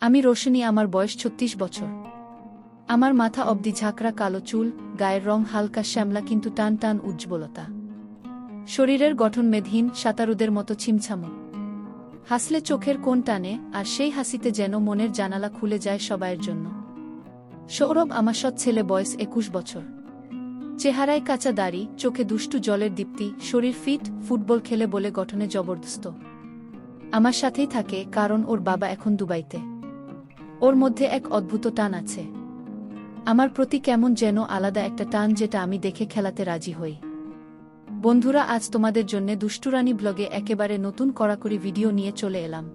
আমি রোশনি আমার বয়স ছত্রিশ বছর। আমার মাথা অবধি ঝাঁকড়া কালো চুল, গায়ের রং হালকা শ্যামলা কিন্তু টান টান উজ্জ্বলতা। শরীরের গঠন মেধহীন, সাঁতারুদের মতো ছিমছামো। হাসলে চোখের কোন টানে, আর সেই হাসিতে যেন মনের জানালা খুলে যায় সবাইয়ের জন্য। সৌরভ আমার সৎ ছেলে বয়স একুশ বছর। চেহারায় কাঁচা দাড়ি, চোখে দুষ্টু জলের দীপ্তি, শরীর ফিট, ফুটবল খেলে বলে গঠনে জবরদস্ত। আমার সাথেই থাকে, কারণ ওর বাবা এখন দুবাইতে। ওর মধ্যে এক অদ্ভুত টান আছে। আমার প্রতি কেমন যেন আলাদা একটা টান যেটা আমি দেখে খেলাতে রাজি হই। বন্ধুরা, আজ তোমাদের জন্য দুষ্টুরানী ব্লগে একেবারে নতুন কড়াকড়ি ভিডিও নিয়ে চলে এলাম।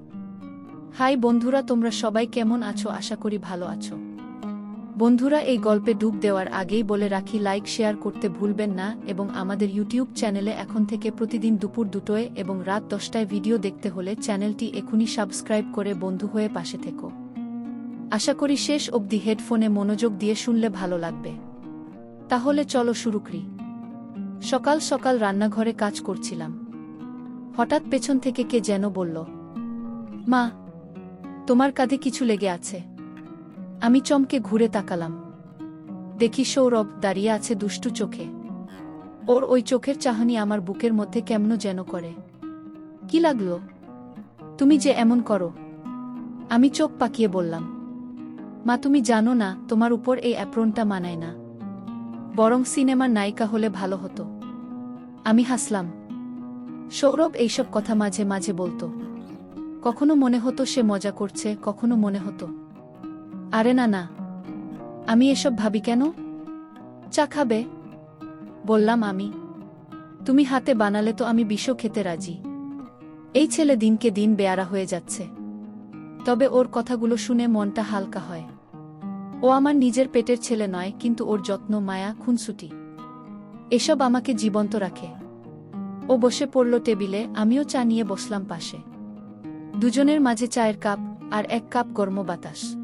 হাই বন্ধুরা, তোমরা সবাই কেমন আছো? আশা করি ভালো আছো। বন্ধুরা, এই গল্পে ডুব দেওয়ার আগেই বলে রাখি, লাইক, শেয়ার করতে ভুলবেন না এবং আমাদের ইউটিউব চ্যানেলে এখন থেকে প্রতিদিন দুপুর দুটোয় এবং রাত দশটায় ভিডিও দেখতে হলে চ্যানেলটি এখনই সাবস্ক্রাইব করে বন্ধু হয়ে পাশে থেকো। আশা করি শেষ অবধি হেডফোনে মনোযোগ দিয়ে শুনলে ভালো লাগবে। তাহলে চলো শুরু করি। সকাল সকাল রান্নাঘরে কাজ করছিলাম। হঠাৎ পেছন থেকে কে যেন বলল, মা, তোমার কাঁধে কিছু লেগে আছে। আমি চমকে ঘুরে তাকালাম। দেখি সৌরভ দাঁড়িয়ে আছে দুষ্টু চোখে। ওর ওই চোখের চাহনি আমার বুকের মধ্যে কেমন যেন করে। কি লাগল? তুমি যে এমন করো। আমি চোখ পাকিয়ে বললাম মা, তুমি জানো না, তোমার উপর এই অ্যাপ্রনটা মানায় না। বরং সিনেমার নায়িকা হলে ভালো হতো। আমি হাসলাম। সৌরভ এইসব কথা মাঝে মাঝে বলতো। কখনো মনে হতো সে মজা করছে, কখনো মনে হতো। আরে না না। আমি এসব ভাবি কেন? চা খাবে? বললাম আমি। তুমি হাতে বানালে তো আমি বিষ খেতে রাজি। এই ছেলে দিনকে দিন বেয়ারা হয়ে যাচ্ছে। তবে ওর কথাগুলো শুনে মনটা হালকা হয়। ও আমার নিজের পেটের ছেলে নয়, কিন্তু ওর যত্ন, মায়া, খুনসুটি। এসব আমাকে জীবন্ত রাখে। ও বসে পড়ল টেবিলে, আমিও চা নিয়ে বসলাম পাশে। দুজনের মাঝে চায়ের কাপ আর এক কাপ গরম বাতাস।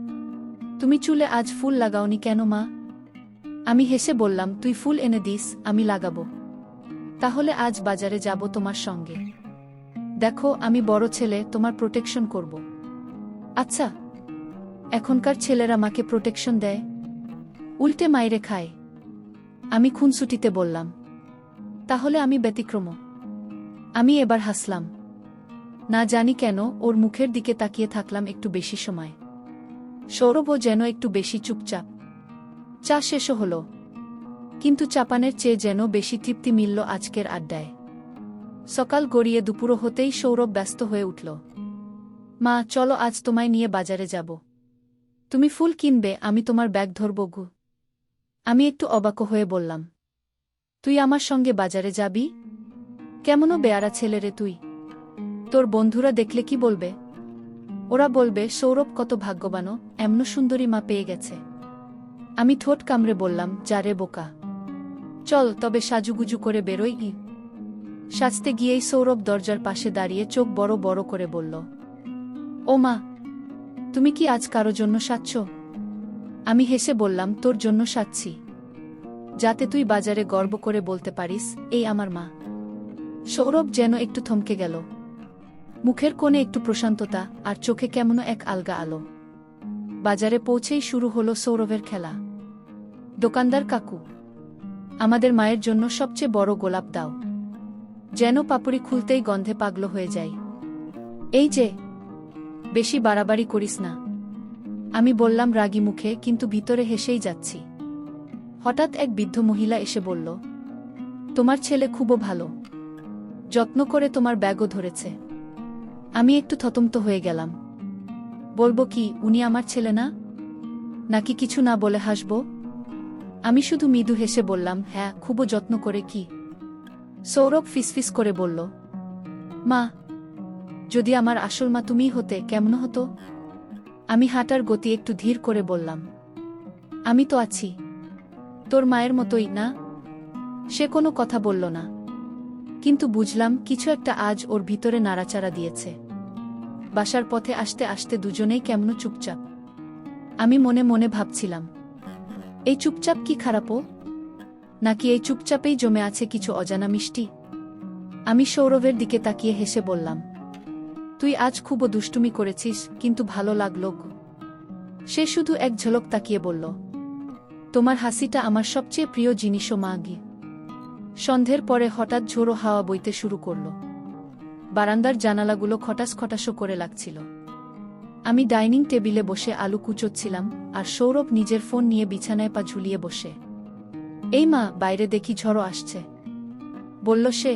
তুমি চুলে আজ ফুল লাগাওনি কেন, মা? আমি হেসে বললাম, তুই ফুল এনে দিস, আমি লাগাবো। তাহলে আজ বাজারে যাব তোমার সঙ্গে। দেখো, আমি বড় ছেলে, তোমার প্রোটেকশন করব। আচ্ছা এখনকার ছেলেরা মাকে প্রোটেকশন দেয়। উল্টে মাইরে খায়। আমি খুনসুটিতে বললাম, তাহলে আমি ব্যতিক্রম আমি এবার হাসলাম। না জানি কেন ওর মুখের দিকে তাকিয়ে থাকলাম একটু বেশি সময়। সৌরভও যেন একটু বেশি চুপচাপ। চা শেষও হল। কিন্তু চাপানের চেয়ে যেন বেশি তৃপ্তি মিলল আজকের আড্ডায়। সকাল গড়িয়ে দুপুরো হতেই সৌরভ ব্যস্ত হয়ে উঠল। মা, চলো আজ তোমায় নিয়ে বাজারে যাব। তুমি ফুল কিনবে, আমি তোমার ব্যাগ ধরব গু। আমি একটু অবাক হয়ে বললাম, তুই আমার সঙ্গে বাজারে যাবি? কেমনও বেয়ারা ছেলে রে তুই। তোর বন্ধুরা দেখলে কি বলবে? ওরা বলবে, সৌরভ কত ভাগ্যবানও এমন সুন্দরী মা পেয়ে গেছে। আমি ঠোঁট কামড়ে বললাম যারে বোকা। চল, তবে সাজুগুজু করে বেরোই ই। সাজতে গিয়েই সৌরভ দরজার পাশে দাঁড়িয়ে চোখ বড় বড় করে বলল, ও মা তুমি কি আজ কারও জন্য সাচ্ছ? আমি হেসে বললাম, তোর জন্য সাচ্ছি। যাতে তুই বাজারে গর্ব করে বলতে পারিস, এই আমার মা। সৌরভ যেন একটু থমকে গেল। মুখের কোণে একটু প্রশান্ততা, আর চোখে কেমন এক আলগা আলো। বাজারে পৌঁছেই শুরু হলো সৌরভের খেলা। দোকানদার কাকু, আমাদের মায়ের জন্য সবচেয়ে বড় গোলাপ দাও। যেন পাপড়ি খুলতেই গন্ধে পাগল হয়ে যায় এই যে বেশি বাড়াবাড়ি করিস না। আমি বললাম রাগী মুখে, কিন্তু ভিতরে হেসেই যাচ্ছি। হঠাৎ এক বৃদ্ধ মহিলা এসে বলল, তোমার ছেলে খুবও ভালো। যত্ন করে তোমার ব্যাগও ধরেছে। আমি একটু থতমত হয়ে গেলাম। বলব কি, উনি আমার ছেলে না? নাকি কিছু না বলে হাসব? আমি শুধু মৃদু হেসে বললাম হ্যাঁ খুবও যত্ন করে কি? সৌরভ ফিসফিস করে বলল, মা যদি আমার আসল মা তুমি হতে কেমন হতো? আমি হাঁটার গতি একটু ধীর করে বললাম। আমি তো আছি। তোর মায়ের মতোই, না? সে কোনো কথা বলল না। কিন্তু বুঝলাম কিছু একটা আজ ওর ভিতরে নাড়াচাড়া দিয়েছে। বাসার পথে আসতে আসতে দুজনেই কেমন চুপচাপ। আমি মনে মনে ভাবছিলাম, এই চুপচাপ কি খারাপও নাকি এই চুপচাপেই জমে আছে কিছু অজানা মিষ্টি? আমি সৌরভের দিকে তাকিয়ে হেসে বললাম তুই আজ খুব দুষ্টুমি করেছিস, কিন্তু ভালো লাগল সে শুধু এক ঝলক তাকিয়ে বলল, তোমার হাসিটা আমার সবচেয়ে প্রিয় জিনিসও মা গি। সন্ধ্যের পরে হঠাৎ ঝোড়ো হাওয়া বইতে শুরু করল। বারান্দার জানালাগুলো খটাস খটাসও করে লাগছিল। আমি ডাইনিং টেবিলে বসে আলু কুচোচ্ছিলাম, আর সৌরভ নিজের ফোন নিয়ে বিছানায় পা ঝুলিয়ে বসে, এই মা, বাইরে দেখি ঝড়ো আসছে। বলল সে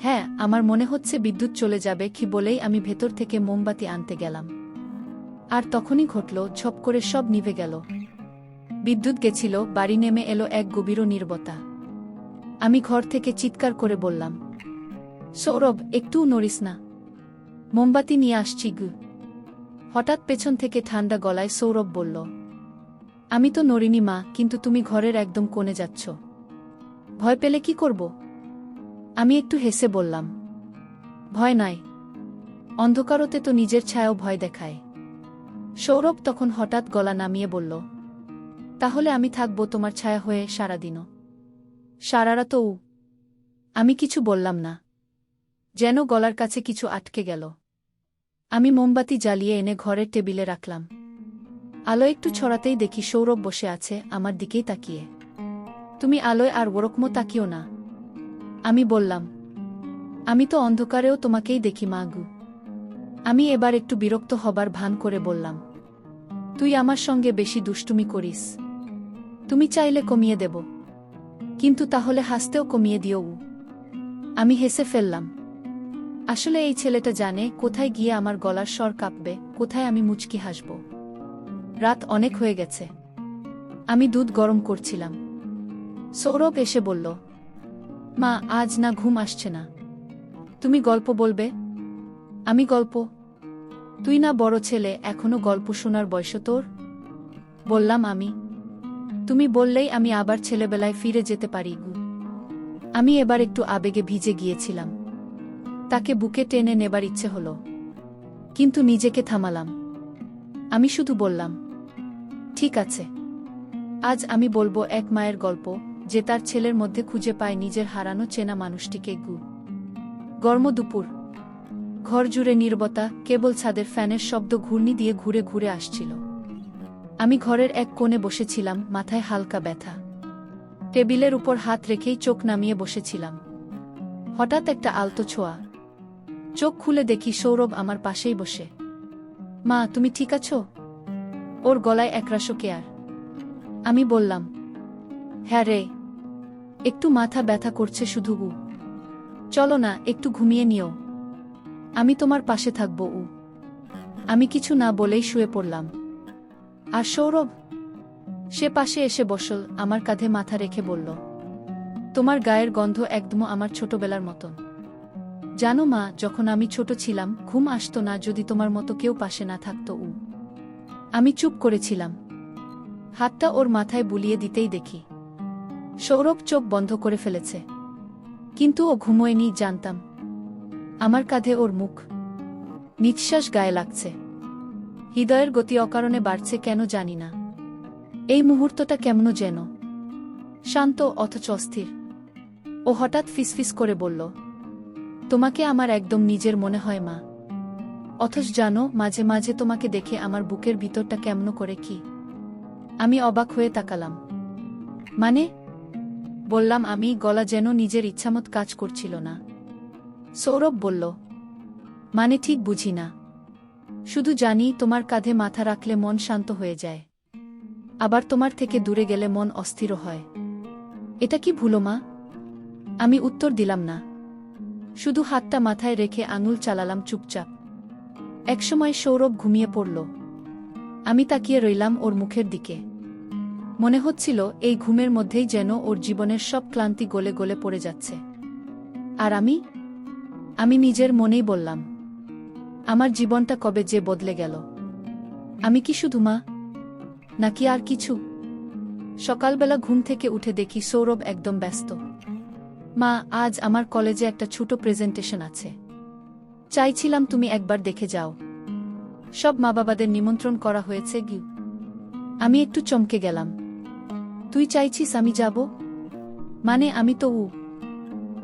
হ্যাঁ আমার মনে হচ্ছে বিদ্যুৎ চলে যাবে কি বলেই আমি ভেতর থেকে মোমবাতি আনতে গেলাম। আর তখনই ঘটল, ছপ করে সব নিভে গেল। বিদ্যুৎ গেছিল, বাড়ি নেমে এলো এক গভীর নির্বতা। আমি ঘর থেকে চিৎকার করে বললাম, সৌরভ, একটুও নড়িস না। মোমবাতি নিয়ে আসছি গু। হঠাৎ পেছন থেকে ঠান্ডা গলায় সৌরভ বলল, আমি তো নড়িনি মা, কিন্তু তুমি ঘরের একদম কোণে যাচ্ছ। ভয় পেলে কি করব? আমি একটু হেসে বললাম, ভয় নাই। অন্ধকারতে তো নিজের ছায়াও ভয় দেখায়। সৌরভ তখন হঠাৎ গলা নামিয়ে বলল, তাহলে আমি থাকব তোমার ছায়া হয়ে সারাদিনও। সারারা তো উ। আমি কিছু বললাম না। যেন গলার কাছে কিছু আটকে গেল। আমি মোমবাতি জ্বালিয়ে এনে ঘরের টেবিলে রাখলাম। আলো একটু ছড়াতেই দেখি সৌরভ বসে আছে আমার দিকেই তাকিয়ে। তুমি আলোয় আর ওরকমও তাকিও না। আমি বললাম, আমি তো অন্ধকারেও তোমাকেই দেখি মাগু আমি এবার একটু বিরক্ত হবার ভান করে বললাম, তুই আমার সঙ্গে বেশি দুষ্টুমি করিস। তুমি চাইলে কমিয়ে দেব, কিন্তু তাহলে হাসতেও কমিয়ে দিও। আমি হেসে ফেললাম, আসলে এই ছেলেটা জানে কোথায় গিয়ে আমার গলার স্বর কাঁপবে, কোথায় আমি মুচকি হাসব। রাত অনেক হয়ে গেছে। আমি দুধ গরম করছিলাম। সৌরভ এসে বলল মা, আজ না ঘুম আসছে না। তুমি গল্প বলবে? আমি গল্প? তুই না বড় ছেলে, এখনও গল্প শোনার বয়স তোর? বললাম আমি। তুমি বললেই আমি আবার ছেলেবেলায় ফিরে যেতে পারি, গু। আমি এবার একটু আবেগে ভিজে গিয়েছিলাম। তাকে বুকে টেনে নেবার ইচ্ছে হলো। কিন্তু নিজেকে থামালাম। আমি শুধু বললাম, ঠিক আছে। আজ আমি বলব এক মায়ের গল্প। যে তার ছেলের মধ্যে খুঁজে পায় নিজের হারানো চেনা মানুষটিকে গু। গরম দুপুর। ঘর জুড়ে নির্বতা, কেবল ছাদের ফ্যানের শব্দ ঘূর্ণি দিয়ে ঘুরে ঘুরে আসছিল। আমি ঘরের এক কোণে বসেছিলাম, মাথায় হালকা ব্যথা। টেবিলের উপর হাত রেখেই চোখ নামিয়ে বসেছিলাম। হঠাৎ একটা আলতো ছোঁয়া। চোখ খুলে দেখি সৌরভ আমার পাশেই বসে। মা, তুমি ঠিক আছো? ওর গলায় একরাশো কেয়ার। আমি বললাম হ্যাঁ রে। একটু মাথা ব্যথা করছে শুধু উ। চলো না, একটু ঘুমিয়ে নিও। আমি তোমার পাশে থাকব উ। আমি কিছু না বলেই শুয়ে পড়লাম। আর সৌরভ? সে পাশে এসে বসল, আমার কাঁধে মাথা রেখে বলল, তোমার গায়ের গন্ধ একদম আমার ছোটবেলার মতন। জানো মা, যখন আমি ছোট ছিলাম, ঘুম আসতো না যদি তোমার মতো কেউ পাশে না থাকতো উ। আমি চুপ করেছিলাম। হাতটা ওর মাথায় বুলিয়ে দিতেই দেখি। সৌরভ চোখ বন্ধ করে ফেলেছে। কিন্তু ও ঘুমোয়নি, জানতাম। আমার কাঁধে ওর মুখ। নিঃশ্বাস গায়ে লাগছে। হৃদয়ের গতি অকারণে বাড়ছে কেন জানি না। এই মুহূর্তটা কেমন যেন। শান্ত অথচ অস্থির। ও হঠাৎ ফিসফিস করে বলল, তোমাকে আমার একদম নিজের মনে হয়, মা। অথচ জানো, মাঝে মাঝে তোমাকে দেখে আমার বুকের ভিতরটা কেমন করে কি। আমি অবাক হয়ে তাকালাম। মানে বললাম, আমি গলা যেন নিজের ইচ্ছামত কাজ করছিল না। সৌরভ বলল মানে ঠিক বুঝি না। শুধু জানি তোমার কাঁধে মাথা রাখলে মন শান্ত হয়ে যায়। আবার তোমার থেকে দূরে গেলে মন অস্থির হয়। এটা কি ভুলো মা? আমি উত্তর দিলাম, না। শুধু হাতটা মাথায় রেখে আঙুল চালালাম চুপচাপ। একসময় সৌরভ ঘুমিয়ে পড়ল। আমি তাকিয়ে রইলাম ওর মুখের দিকে। মনে হচ্ছিল এই ঘুমের মধ্যেই যেন ওর জীবনের সব ক্লান্তি গলে গলে পড়ে যাচ্ছে। আর আমি? আমি নিজের মনেই বললাম, আমার জীবনটা কবে যে বদলে গেল? আমি কি শুধু মা? নাকি আর কিছু? সকালবেলা ঘুম থেকে উঠে দেখি সৌরভ একদম ব্যস্ত। মা, আজ আমার কলেজে একটা ছোট প্রেজেন্টেশন আছে। চাইছিলাম তুমি একবার দেখে যাও। সব মা বাবাদের নিমন্ত্রণ করা হয়েছে গিউ আমি একটু চমকে গেলাম। তুই চাইছিস আমি যাব? মানে আমি তো উ।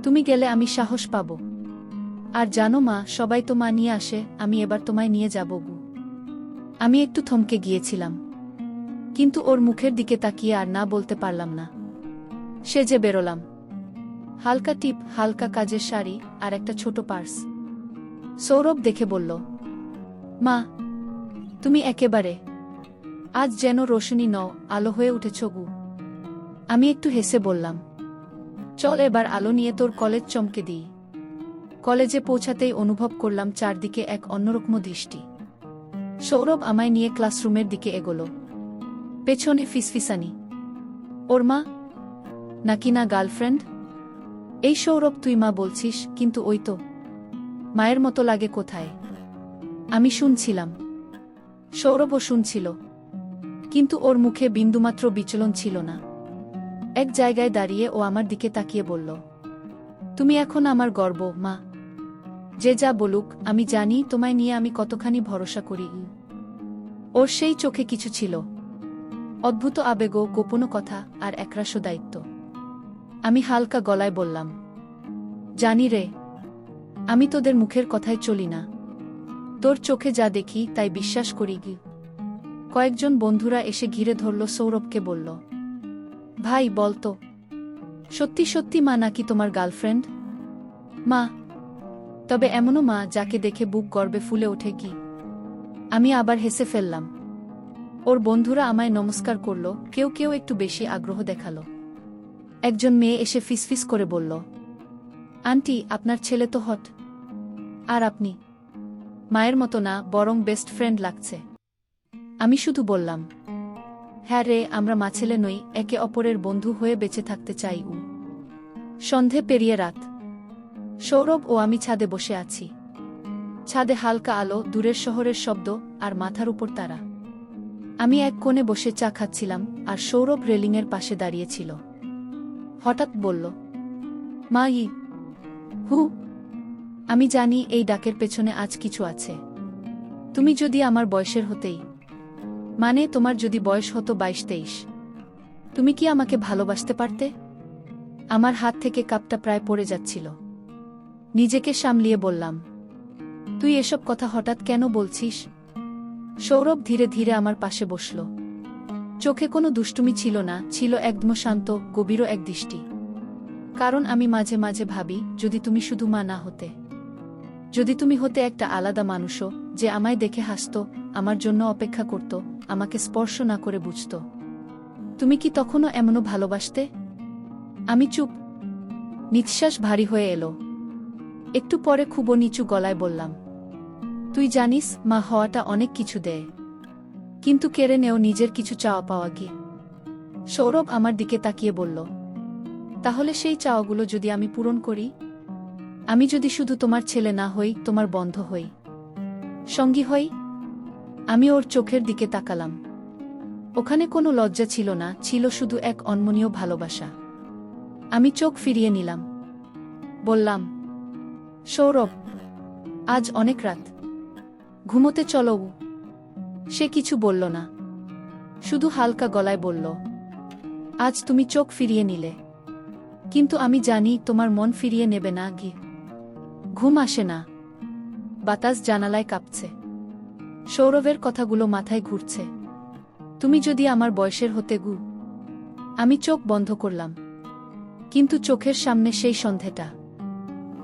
তুমি গেলে আমি সাহস পাব। আর জানো মা, সবাই তো মা নিয়ে আসে, আমি এবার তোমায় নিয়ে যাব গু। আমি একটু থমকে গিয়েছিলাম। কিন্তু ওর মুখের দিকে তাকিয়ে আর না বলতে পারলাম না। সে যে বেরোলাম। হালকা টিপ, হালকা কাজের শাড়ি আর একটা ছোট পার্স। সৌরভ দেখে বলল, মা, তুমি একেবারে। আজ যেন রোশনি নও, আলো হয়ে উঠেছ গু। আমি একটু হেসে বললাম, চল এবার আলো নিয়ে তোর কলেজ চমকে দিই। কলেজে পৌঁছাতেই অনুভব করলাম চারদিকে এক অন্যরকম দৃষ্টি। সৌরভ আমায় নিয়ে ক্লাসরুমের দিকে এগোলো। পেছনে ফিসফিসানি। ওর মা? নাকি না গার্লফ্রেন্ড? এই সৌরভ, তুই মা বলছিস, কিন্তু ওই তো। মায়ের মতো লাগে কোথায়? আমি শুনছিলাম। সৌরভও শুনছিল। কিন্তু ওর মুখে বিন্দুমাত্র বিচলন ছিল না। এক জায়গায় দাঁড়িয়ে ও আমার দিকে তাকিয়ে বলল, তুমি এখন আমার গর্ব, মা। যে যা বলুক, আমি জানি, তোমায় নিয়ে আমি কতখানি ভরসা করি। ওর সেই চোখে কিছু ছিল। অদ্ভুত আবেগ গোপন কথা আর একরাশ দায়িত্ব। আমি হালকা গলায় বললাম, জানি রে, আমি তোদের মুখের কথায় চলি না। তোর চোখে যা দেখি, তাই বিশ্বাস করি। কয়েকজন বন্ধুরা এসে ঘিরে ধরল সৌরভকে, বলল ভাই বলতো সত্যি সত্যি মা নাকি তোমার গার্লফ্রেন্ড? মা, তবে এমনও মা যাকে দেখে বুক গর্বে ফুলে ওঠে কি? আমি আবার হেসে ফেললাম। ওর বন্ধুরা আমায় নমস্কার করল, কেউ কেউ একটু বেশি আগ্রহ দেখাল। একজন মেয়ে এসে ফিসফিস করে বলল, আন্টি, আপনার ছেলে তো হট। আর আপনি? মায়ের মতো না, বরং বেস্ট ফ্রেন্ড লাগছে। আমি শুধু বললাম হ্যাঁ রে, আমরা মাছেলে নই, একে অপরের বন্ধু হয়ে বেঁচে থাকতে চাই উ। সন্ধে পেরিয়ে রাত। সৌরভ ও আমি ছাদে বসে আছি। ছাদে হালকা আলো, দূরের শহরের শব্দ আর মাথার উপর তারা। আমি এক কোণে বসে চা খাচ্ছিলাম আর সৌরভ রেলিংয়ের পাশে দাঁড়িয়েছিল হঠাৎ বলল, মা ই, হু, আমি জানি এই ডাকের পেছনে আজ কিছু আছে। তুমি যদি আমার বয়সের হতেই মানে তোমার যদি বয়স হতো বাইশ তেইশ। তুমি কি আমাকে ভালোবাসতে পারতে? আমার হাত থেকে কাপটা প্রায় পড়ে যাচ্ছিল। নিজেকে সামলিয়ে বললাম, তুই এসব কথা হঠাৎ কেন বলছিস? সৌরভ ধীরে ধীরে আমার পাশে বসল। চোখে কোনো দুষ্টুমি ছিল না, ছিল একদম শান্ত, গভীরও এক দৃষ্টি। কারণ আমি মাঝে মাঝে ভাবি, যদি তুমি শুধু মা না হতে, যদি তুমি হতে একটা আলাদা মানুষও যে আমায় দেখে হাসত, আমার জন্য অপেক্ষা করত, আমাকে স্পর্শ না করে বুঝত। তুমি কি তখনও এমনও ভালোবাসতে? আমি চুপ। নিঃশ্বাস ভারী হয়ে এলো। একটু পরে খুব নিচু গলায় বললাম, তুই জানিস, মা হওয়াটা অনেক কিছু দেয়। কিন্তু কেড়ে নেও নিজের কিছু চাওয়া পাওয়া কি সৌরভ আমার দিকে তাকিয়ে বলল, তাহলে সেই চাওয়াগুলো যদি আমি পূরণ করি? আমি যদি শুধু তোমার ছেলে না হই, তোমার বন্ধ হই। সঙ্গী হই, আমি ওর চোখের দিকে তাকালাম। ওখানে কোনো লজ্জা ছিল না, ছিল শুধু এক অনমনীয় ভালোবাসা। আমি চোখ ফিরিয়ে নিলাম। বললাম, সৌরভ, আজ অনেক রাত। ঘুমোতে চলো সে কিছু বলল না। শুধু হালকা গলায় বলল, আজ তুমি চোখ ফিরিয়ে নিলে। কিন্তু আমি জানি তোমার মন ফিরিয়ে নেবে না গি ঘুম আসে না। বাতাস জানালায় কাঁপছে। সৌরভের কথাগুলো মাথায় ঘুরছে। তুমি যদি আমার বয়সের হতে গু। আমি চোখ বন্ধ করলাম। কিন্তু চোখের সামনে সেই সন্ধেটা।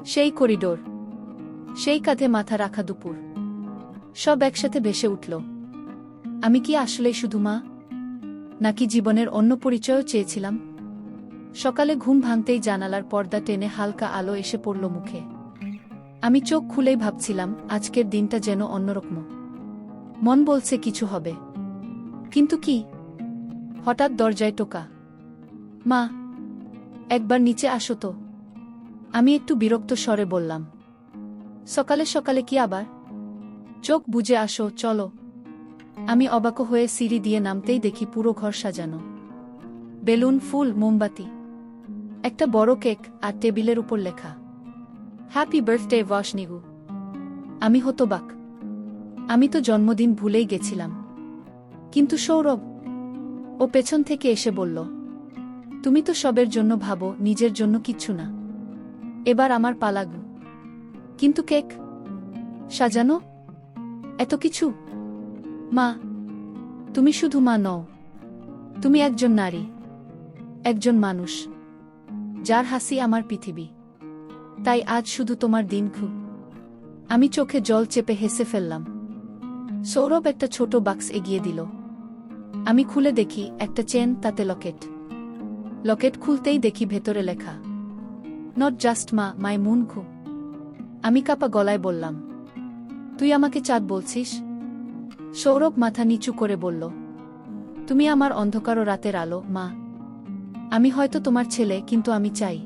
সেই করিডোর। সেই কাঁধে মাথা রাখা দুপুর। সব একসাথে ভেসে উঠল। আমি কি আসলেই শুধু মা? নাকি জীবনের অন্য পরিচয়ও চেয়েছিলাম? সকালে ঘুম ভাঙতেই জানালার পর্দা টেনে হালকা আলো এসে পড়ল মুখে। আমি চোখ খুলেই ভাবছিলাম, আজকের দিনটা যেন অন্যরকম। মন বলছে কিছু হবে। কিন্তু কি? হঠাৎ দরজায় টোকা। মা, একবার নিচে আসো তো। আমি একটু বিরক্ত স্বরে বললাম। সকালে সকালে কি আবার? চোখ বুঝে আসো, চলো। আমি অবাক হয়ে সিঁড়ি দিয়ে নামতেই দেখি পুরো ঘর সাজানো। বেলুন, ফুল, মোমবাতি। একটা বড় কেক আর টেবিলের উপর লেখা। হ্যাপি বার্থডে ওয়াশনিগু আমি হতবাক। আমি তো জন্মদিন ভুলেই গেছিলাম। কিন্তু সৌরভ, ও পেছন থেকে এসে বলল, তুমি তো সবের জন্য ভাবো, নিজের জন্য কিচ্ছু না। এবার আমার পালাগু। কিন্তু কেক, সাজানো? এত কিছু? মা, তুমি শুধু মা নও। তুমি একজন নারী, একজন মানুষ, যার হাসি আমার পৃথিবী। তাই আজ শুধু তোমার দিন খুব। আমি চোখে জল চেপে হেসে ফেললাম। সৌরভ একটা ছোট বাক্স এগিয়ে দিল। আমি খুলে দেখি একটা চেন, তাতে লকেট। লকেট খুলতেই দেখি ভেতরে লেখা নট জাস্ট মা মাই মুন খু আমি কাপা গলায় বললাম, তুই আমাকে চাঁদ বলছিস? সৌরভ মাথা নিচু করে বলল, তুমি আমার অন্ধকার ও রাতের আলো, মা। আমি হয়তো তোমার ছেলে, কিন্তু আমি চাই।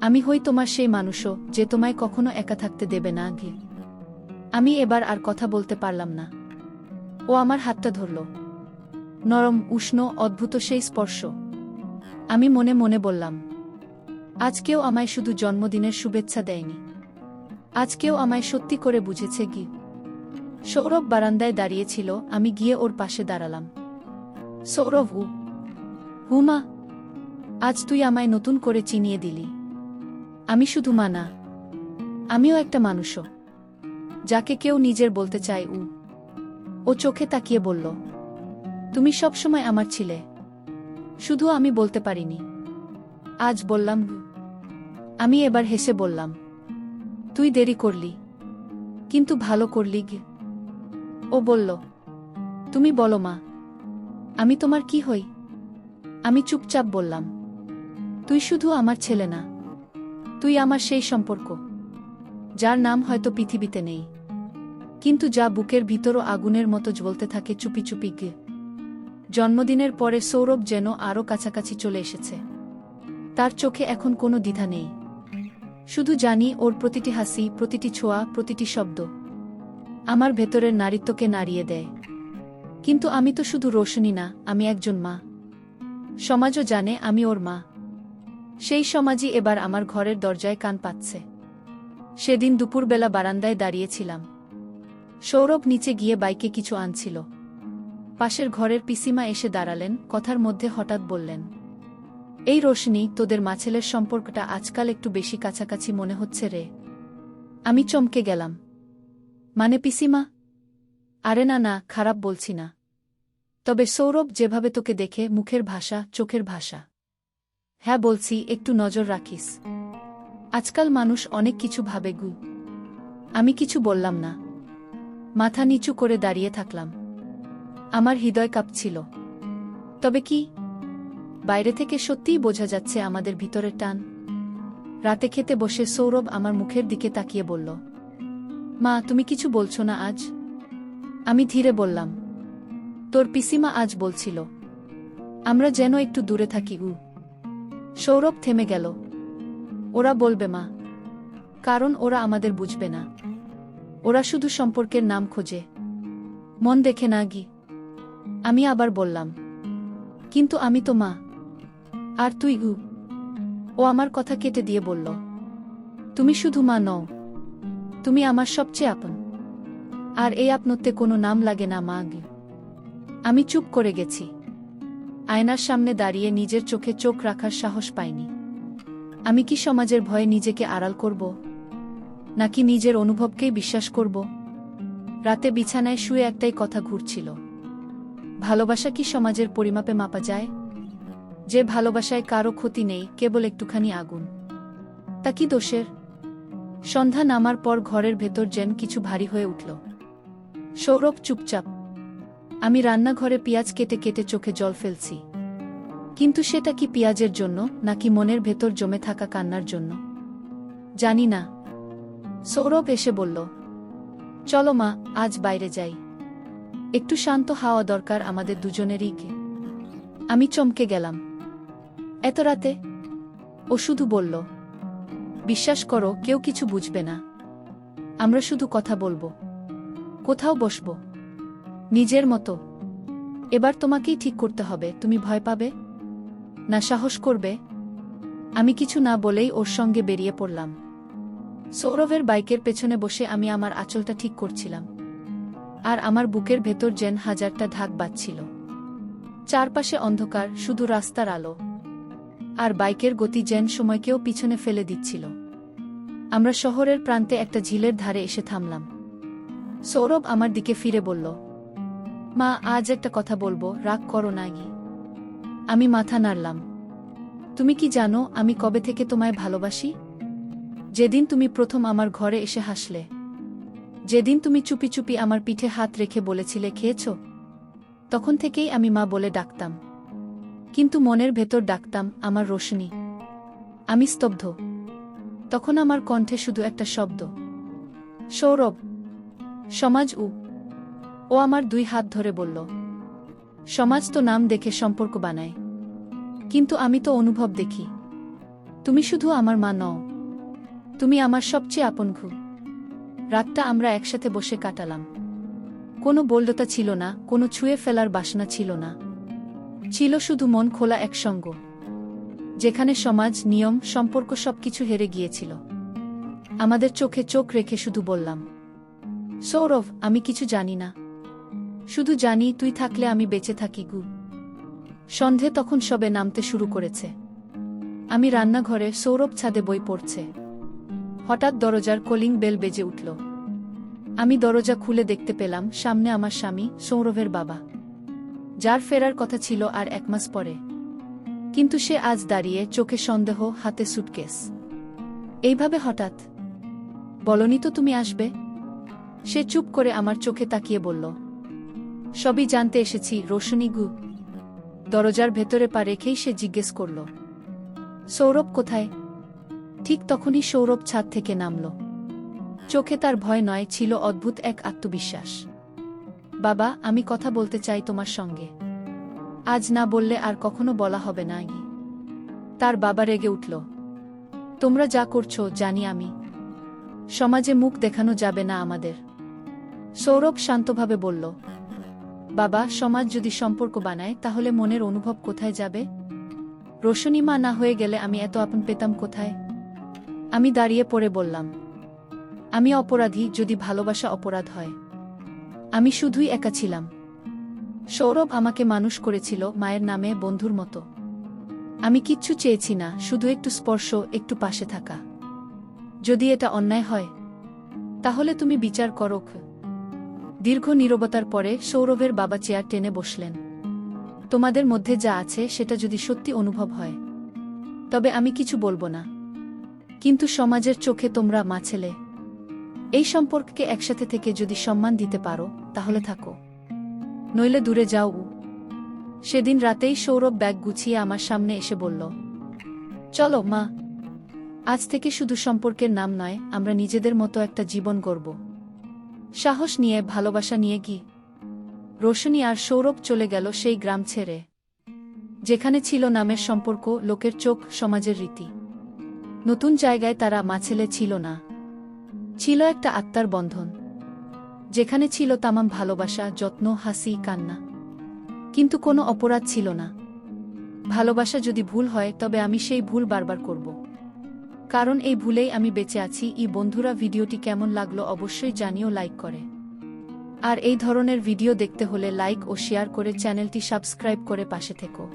আমি হই তোমার সেই মানুষও, যে তোমায় কখনো একা থাকতে দেবে না ঘি আমি এবার আর কথা বলতে পারলাম না। ও আমার হাতটা ধরল। নরম, উষ্ণ, অদ্ভুত সেই স্পর্শ। আমি মনে মনে বললাম আজকেও আমায় শুধু জন্মদিনের শুভেচ্ছা দেয়নি। আজকেও আমায় সত্যি করে বুঝেছে গি সৌরভ বারান্দায় দাঁড়িয়েছিল আমি গিয়ে ওর পাশে দাঁড়ালাম। সৌরভ হু হুমা, আজ তুই আমায় নতুন করে চিনিয়ে দিলি। আমি শুধু মা না, আমিও একটা মানুষও, যাকে কেউ নিজের বলতে চায় উ। ও চোখে তাকিয়ে বলল, তুমি সবসময় আমার ছিলে, শুধু আমি বলতে পারিনি। আজ বললাম, আমি এবার হেসে বললাম, তুই দেরি করলি, কিন্তু ভালো করলি গে। ও বলল, তুমি বলো মা, আমি তোমার কি হই? আমি চুপচাপ বললাম, তুই শুধু আমার ছেলে না তুই আমার সেই সম্পর্ক, যার নাম হয়তো পৃথিবীতে নেই। কিন্তু যা বুকের ভিতরও আগুনের মতো জ্বলতে থাকে চুপি চুপি গে জন্মদিনের পরে সৌরভ যেন আরও কাছাকাছি চলে এসেছে। তার চোখে এখন কোনো দ্বিধা নেই। শুধু জানি ওর প্রতিটি হাসি, প্রতিটি ছোঁয়া, প্রতিটি শব্দ আমার ভেতরের নারীত্বকে নাড়িয়ে দেয়। কিন্তু আমি তো শুধু রোশনী না, আমি একজন মা। সমাজও জানে আমি ওর মা। সেই সমাজই এবার আমার ঘরের দরজায় কান পাচ্ছে সেদিন দুপুরবেলা বারান্দায় দাঁড়িয়েছিলাম। সৌরভ নিচে গিয়ে বাইকে কিছু আনছিল। পাশের ঘরের পিসিমা এসে দাঁড়ালেন, কথার মধ্যে হঠাৎ বললেন, এই রোশনি, তোদের মাছেলের সম্পর্কটা আজকাল একটু বেশি কাছাকাছি মনে হচ্ছে রে। আমি চমকে গেলাম। মানে পিসিমা? আরে না না, খারাপ বলছি না। তবে সৌরভ যেভাবে তোকে দেখে, মুখের ভাষা, চোখের ভাষা। হ্যাঁ বলছি, একটু নজর রাখিস। আজকাল মানুষ অনেক কিছু ভাবে গু। আমি কিছু বললাম না। মাথা নিচু করে দাঁড়িয়ে থাকলাম। আমার হৃদয় কাঁপছিল। তবে কি? বাইরে থেকে সত্যিই বোঝা যাচ্ছে আমাদের ভিতরের টান। রাতে খেতে বসে সৌরভ আমার মুখের দিকে তাকিয়ে বলল, মা, তুমি কিছু বলছো না আজ? আমি ধীরে বললাম, তোর পিসিমা আজ বলছিল, আমরা যেন একটু দূরে থাকি উ সৌরভ থেমে গেল। ওরা বলবে, মা, কারণ ওরা আমাদের বুঝবে না। ওরা শুধু সম্পর্কের নাম খোঁজে। মন দেখে না, গি। আমি আবার বললাম, কিন্তু আমি তো মা। আর তুই, গু? ও আমার কথা কেটে দিয়ে বলল, তুমি শুধু মা নও। তুমি আমার সবচেয়ে আপন। আর এই আপনত্বে কোনো নাম লাগে না, মা আমি চুপ করে গেছি। আয়নার সামনে দাঁড়িয়ে নিজের চোখে চোখ রাখার সাহস পাইনি। আমি কি সমাজের ভয়ে নিজেকে আড়াল করব? নাকি নিজের অনুভবকেই বিশ্বাস করব? রাতে বিছানায় শুয়ে একটাই কথা ঘুরছিল। ভালোবাসা কি সমাজের পরিমাপে মাপা যায়? যে ভালোবাসায় কারও ক্ষতি নেই, কেবল একটুখানি আগুন। তা কি দোষের? সন্ধ্যা নামার পর ঘরের ভেতর যেন কিছু ভারী হয়ে উঠল। সৌরভ চুপচাপ আমি রান্নাঘরে পেঁয়াজ কেটে কেটে চোখে জল ফেলছি। কিন্তু সেটা কি পেঁয়াজের জন্য, নাকি মনের ভেতর জমে থাকা কান্নার জন্য? জানি না। সৌরভ এসে বলল, চলো মা, আজ বাইরে যাই। একটু শান্ত হাওয়া দরকার আমাদের দুজনেরই গে আমি চমকে গেলাম। এত রাতে? ও শুধু বলল, বিশ্বাস করো, কেউ কিছু বুঝবে না। আমরা শুধু কথা বলব। কোথাও বসবো। নিজের মতো। এবার তোমাকেই ঠিক করতে হবে, তুমি ভয় পাবে, না সাহস করবে। আমি কিছু না বলেই ওর সঙ্গে বেরিয়ে পড়লাম। সৌরভের বাইকের পেছনে বসে আমি আমার আঁচলটা ঠিক করছিলাম। আর আমার বুকের ভেতর যেন হাজারটা ঢাক বাজছিল। চারপাশে অন্ধকার, শুধু রাস্তার আলো। আর বাইকের গতি যেন সময়কেও পিছনে ফেলে দিচ্ছিল। আমরা শহরের প্রান্তে একটা ঝিলের ধারে এসে থামলাম। সৌরভ আমার দিকে ফিরে বলল মা, আজ একটা কথা বলব, রাগ করো না আমি মাথা নাড়লাম। তুমি কি জানো আমি কবে থেকে তোমায় ভালোবাসি? যেদিন তুমি প্রথম আমার ঘরে এসে হাসলে। যেদিন তুমি চুপি চুপি আমার পিঠে হাত রেখে বলেছিলে, খেয়েছ? তখন থেকেই আমি মা বলে ডাকতাম। কিন্তু মনের ভেতর ডাকতাম, আমার রোশনি, আমি স্তব্ধ। তখন আমার কণ্ঠে শুধু একটা শব্দ, সৌরভ, সমাজ উ ও আমার দুই হাত ধরে বলল, সমাজ তো নাম দেখে সম্পর্ক বানায়। কিন্তু আমি তো অনুভব দেখি। তুমি শুধু আমার মা নও। তুমি আমার সবচেয়ে আপন ঘু। রাতটা আমরা একসাথে বসে কাটালাম। কোনো বল্যতা ছিল না, কোনো ছুঁয়ে ফেলার বাসনা ছিল না। ছিল শুধু মন খোলা একসঙ্গ যেখানে সমাজ, নিয়ম, সম্পর্ক সবকিছু হেরে গিয়েছিল। আমাদের চোখে চোখ রেখে শুধু বললাম, সৌরভ, আমি কিছু জানি না। শুধু জানি তুই থাকলে আমি বেঁচে থাকি গু। সন্ধে তখন সবে নামতে শুরু করেছে। আমি রান্নাঘরে সৌরভ ছাদে বই পড়ছে। হঠাৎ দরজার কলিং বেল বেজে উঠল। আমি দরজা খুলে দেখতে পেলাম, সামনে আমার স্বামী, সৌরভের বাবা। যার ফেরার কথা ছিল আর এক মাস পরে। কিন্তু সে আজ দাঁড়িয়ে চোখে সন্দেহ, হাতে সুটকেস। এইভাবে হঠাৎ? বলনি তো তুমি আসবে? সে চুপ করে আমার চোখে তাকিয়ে বলল সবই জানতে এসেছি, রোশনি গু। দরজার ভেতরে পা রেখেই সে জিজ্ঞেস করল, সৌরভ কোথায়? ঠিক তখনই সৌরভ ছাদ থেকে নামল। চোখে তার ভয় নয়, ছিল অদ্ভুত এক আত্মবিশ্বাস। বাবা, আমি কথা বলতে চাই তোমার সঙ্গে। আজ না বললে আর কখনো বলা হবে না তার বাবা রেগে উঠল, তোমরা যা করছ, জানি আমি। সমাজে মুখ দেখানো যাবে না আমাদের। সৌরভ শান্তভাবে বলল বাবা, সমাজ যদি সম্পর্ক বানায়, তাহলে মনের অনুভব কোথায় যাবে? রোশনীমা না হয়ে গেলে আমি এত আপন পেতাম কোথায়? আমি দাঁড়িয়ে পড়ে বললাম, আমি অপরাধী, যদি ভালোবাসা অপরাধ হয়। আমি শুধুই একা ছিলাম। সৌরভ আমাকে মানুষ করেছিল মায়ের নামে বন্ধুর মতো। আমি কিচ্ছু চেয়েছি না, শুধু একটু স্পর্শ, একটু পাশে থাকা। যদি এটা অন্যায় হয়, তাহলে তুমি বিচার করো। দীর্ঘ নীরবতার পরে সৌরভের বাবা চেয়ার টেনে বসলেন। তোমাদের মধ্যে যা আছে, সেটা যদি সত্যি অনুভব হয়, তবে আমি কিছু বলব না। কিন্তু সমাজের চোখে তোমরা মা ছেলে, এই সম্পর্ককে একসাথে থেকে যদি সম্মান দিতে পারো, তাহলে থাকো। নইলে দূরে যাও। সেদিন রাতেই সৌরভ ব্যাগ গুছিয়ে আমার সামনে এসে বলল, চলো মা, আজ থেকে শুধু সম্পর্কের নাম নয়, আমরা নিজেদের মতো একটা জীবন গড়ব। সাহস নিয়ে, ভালোবাসা নিয়ে গি রোশনী আর সৌরভ চলে গেল সেই গ্রাম ছেড়ে। যেখানে ছিল নামের সম্পর্ক, লোকের চোখ, সমাজের রীতি। নতুন জায়গায় তারা মাছেলে ছিল না। ছিল একটা আত্মার বন্ধন। যেখানে ছিল তামাম ভালোবাসা, যত্ন, হাসি, কান্না। কিন্তু কোনো অপরাধ ছিল না। ভালোবাসা যদি ভুল হয়, তবে আমি সেই ভুল বারবার করব। কারণ এই ভুলেই আমি বেঁচে আছি। ই বন্ধুরা, ভিডিওটি কেমন লাগল অবশ্যই জানিও, লাইক করে। আর এই ধরনের ভিডিও দেখতে হলে লাইক ও শেয়ার করে চ্যানেলটি সাবস্ক্রাইব করে পাশে থেকো।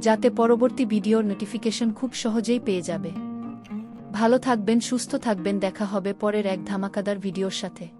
যাতে পরবর্তী ভিডিওর নোটিফিকেশন খুব সহজেই পেয়ে যাবে। ভালো থাকবেন, সুস্থ থাকবেন, দেখা হবে পরের এক ধামাকাদার ভিডিওর সাথে।